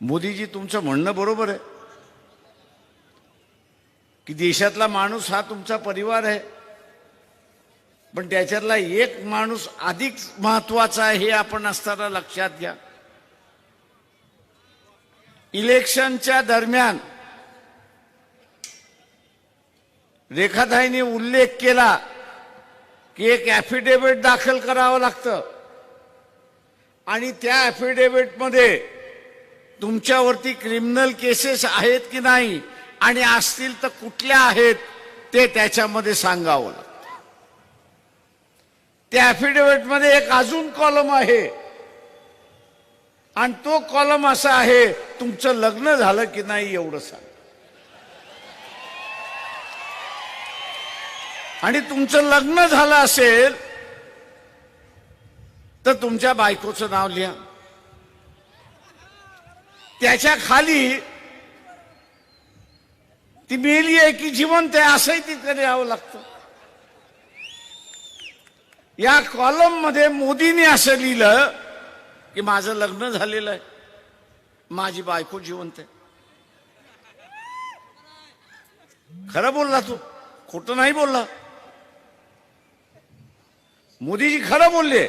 मोदीजी तुमचं म्हणणं बरोबर आहे. की देशातला माणूस हा तुमचा परिवार आहे. पण त्याच्यातला एक माणूस अधिक महत्त्वाचा आहे हे आपण असताना लक्षात घ्या. इलेक्शनच्या दरम्यान रेखाताईने उल्लेख केला की एक ॲफिडेव्हिट दाखल करावं लागतं. आणि त्या ॲफिडेव्हिटमध्ये तुमच्यावरती क्रिमिनल केसेस आहेत की नाही आणि असतील तर कुठल्या आहेत ते त्याच्यामध्ये सांगावं लागतं. त्या ॲफिडेव्हिटमध्ये एक अजून कॉलम आहे. आणि तो कॉलम असा आहे तुमचं लग्न झालं की नाही एवढं सांग. आणि तुमचं लग्न झालं असेल तर तुमच्या बायकोचं नाव लिहा. त्याच्याखाली ती मेली आहे की जिवंत आहे असंही तिकडे यावं लागतं. या कॉलममध्ये मोदींनी असं लिहिलं की माझं लग्न झालेलं आहे. माझी बायको जिवंत आहे. खरं बोलला तू? खोटं नाही बोलला. मोदीजी खरं बोलले.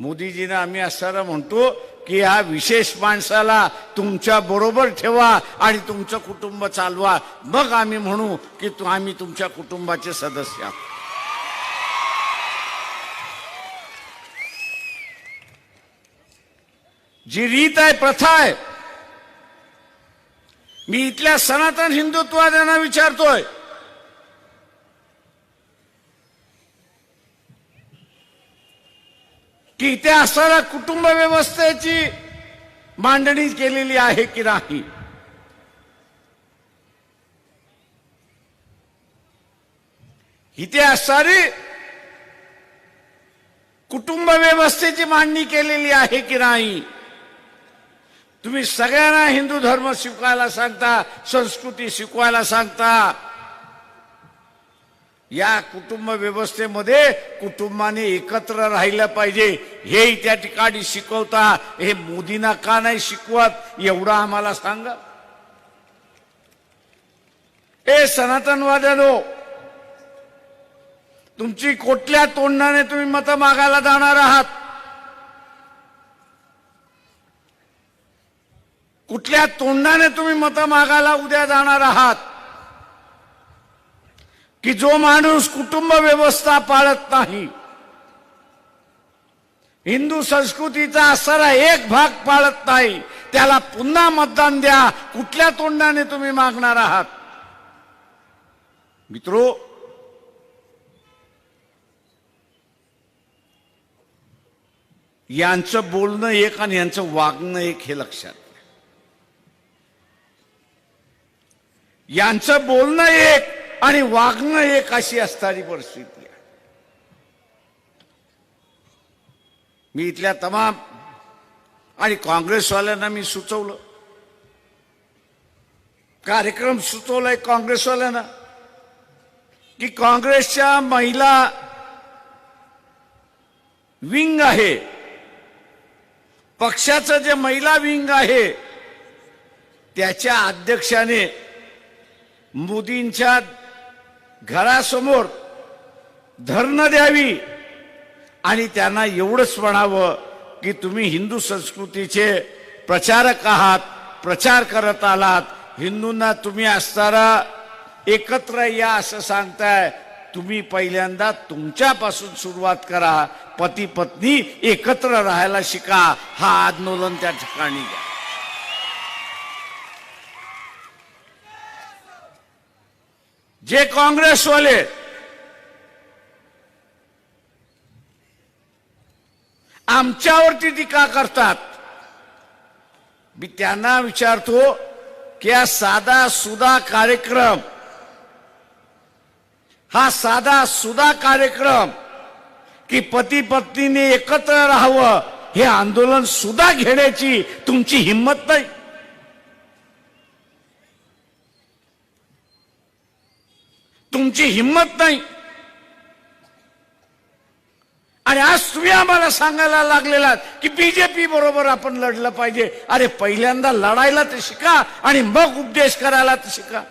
मोदीजीनं आम्ही असताना म्हणतो की ह्या विशेष माणसाला तुमच्या बरोबर ठेवा आणि तुमचं कुटुंब चालवा. मग आम्ही म्हणू की तु- आम्ही तुमच्या कुटुंबाचे सदस्य आहोत. जी रीत आहे प्रथा आहे. मी इथल्या सनातन हिंदुत्ववाद्यांना विचारतोय की इथे असणाऱ्या कुटुंब व्यवस्थेची मांडणी केलेली आहे की नाही? इथे असणारी कुटुंब व्यवस्थेची मांडणी केलेली आहे की नाही? तुम्ही सगळ्यांना हिंदू धर्म शिकवायला सांगता संस्कृती शिकवायला सांगता या कुटुंब व्यवस्थेमध्ये कुटुंबाने एकत्र राहिलं पाहिजे. हे त्या ठिकाणी शिकवता हे मोदींना का नाही शिकवत? एवढं आम्हाला सांगा. ए सनातनवाद्यानो तुमची कुठल्या तोंडाने तुम्ही मतं मागायला जाणार आहात? कुठल्या तोंडाने तुम्ही मतं मागायला उद्या जाणार आहात? की जो माणूस कुटुंब व्यवस्था पाळत नाही हिंदू संस्कृतीचा असणारा एक भाग पाळत नाही त्याला पुन्हा मतदान द्या कुठल्या तोंडाने तुम्ही मागणार आहात? मित्रो यांचं बोलणं एक आणि यांचं वागणं एक हे लक्षात यांचं बोलणं एक आणि वागणं एक अशी असणारी परिस्थिती आहे. मी इथल्या तमाम आणि काँग्रेसवाल्यांना मी सुचवलं. कार्यक्रम सुचवलाय काँग्रेसवाल्यांना. की काँग्रेसच्या महिला विंग आहे. पक्षाचं जे महिला विंग आहे त्याच्या अध्यक्षाने मोदींच्या घरासमोर धरणं द्यावी आणि त्यांना एवढंच म्हणावं की तुम्ही हिंदू संस्कृतीचे प्रचारक आहात प्रचार करत आलात. हिंदूंना तुम्ही असणारा एकत्र या असं सांगताय. तुम्ही पहिल्यांदा तुमच्यापासून सुरुवात करा. पती पत्नी एकत्र राहायला शिका. हा आंदोलन त्या ठिकाणी घ्या. जे काँग्रेसवाले आमच्यावरती टीका करतात मी त्यांना विचारतो की हा साधा सुधा कार्यक्रम हा साधा सुधा कार्यक्रम की पती पत्नीने एकत्र राहावं हे आंदोलन सुद्धा घेण्याची तुमची हिंमत नाही. तुमची हिंमत नाही. आणि आज तुम्ही आम्हाला सांगायला लागलेला की बीजेपी बरोबर आपण लढलं पाहिजे. अरे पहिल्यांदा लढायला तर शिका आणि मग उपदेश करायला तर शिका.